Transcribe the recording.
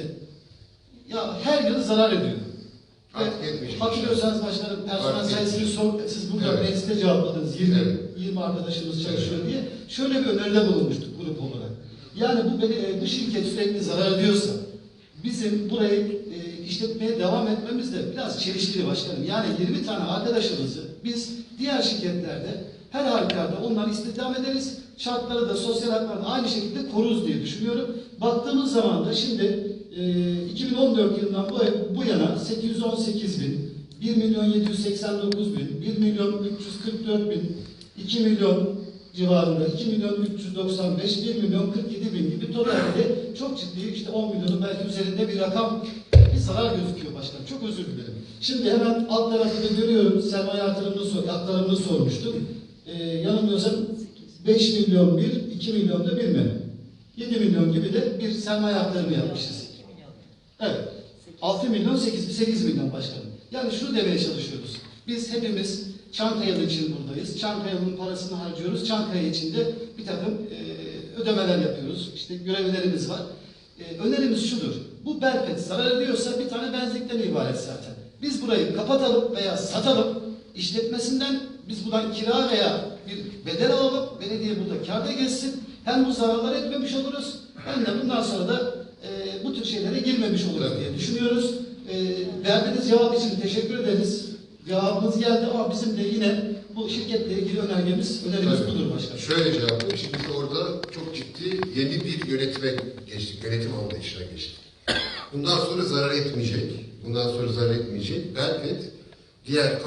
bize ya her yıl zarar ediyor. Artık. Hatırlıyorsanız başkanım personel Artık sayısını sor, siz burada Evet. mecliste cevapladınız. 20, Evet. 20 arkadaşımız çalışıyor diye. Şöyle bir öneride bulunmuştuk grup olarak. Yani bu, beni- e, bu şirket sürekli zarar ediyorsa bizim burayı e, işletmeye devam etmemiz de biraz çelişkili başkanım. Yani 20 tane arkadaşımızı biz diğer şirketlerde her halükarda onları istihdam ederiz. Şartları da sosyal hakları da aynı şekilde koruruz diye düşünüyorum. Baktığımız zaman da şimdi e, 2014 yılından bu, bu yana 818 bin, 1 milyon 789 bin, 1 milyon 344 bin, 2 milyon civarında 2 milyon 395, 1 milyon 47 bin gibi totalde çok ciddi işte 10 milyonun belki üzerinde bir rakam bir zarar gözüküyor başkanım. Çok özür dilerim. Şimdi hemen alt tarafta da görüyorum sermaye yatırımını, sor, aktarımını sormuştuk. Ee, yanılmıyorsam 5 milyon bir, 2 milyon da bilmem. 7 milyon gibi de bir sermaye aktarımı yapmışız. Evet. 6 milyon 8, 8 milyon başkanım. Yani şunu demeye çalışıyoruz. Biz hepimiz Çankaya için buradayız. Çankaya'nın parasını harcıyoruz. Çankaya için de bir takım e, ödemeler yapıyoruz. İşte görevlerimiz var. E, önerimiz şudur. Bu Berpet zarar ediyorsa bir tane benzinlikten ibaret zaten. Biz burayı kapatalım veya satalım. İşletmesinden biz buradan kira veya bir bedel alalım. Belediye burada kârda geçsin. Hem bu zararları etmemiş oluruz. Hem de bundan sonra da e, bu oluruz Tabii. diye düşünüyoruz. E, verdiğiniz cevap için teşekkür ederiz. Cevabınız geldi ama bizim de yine bu şirketle ilgili önergemiz, önerimiz Tabii. budur başkanım. Şöyle cevaplayayım. Şimdi biz orada çok ciddi yeni bir yönetime geçtik. Yönetim anlayışına geçtik. Bundan sonra zarar etmeyecek. Bundan sonra zarar etmeyecek. Belki diğer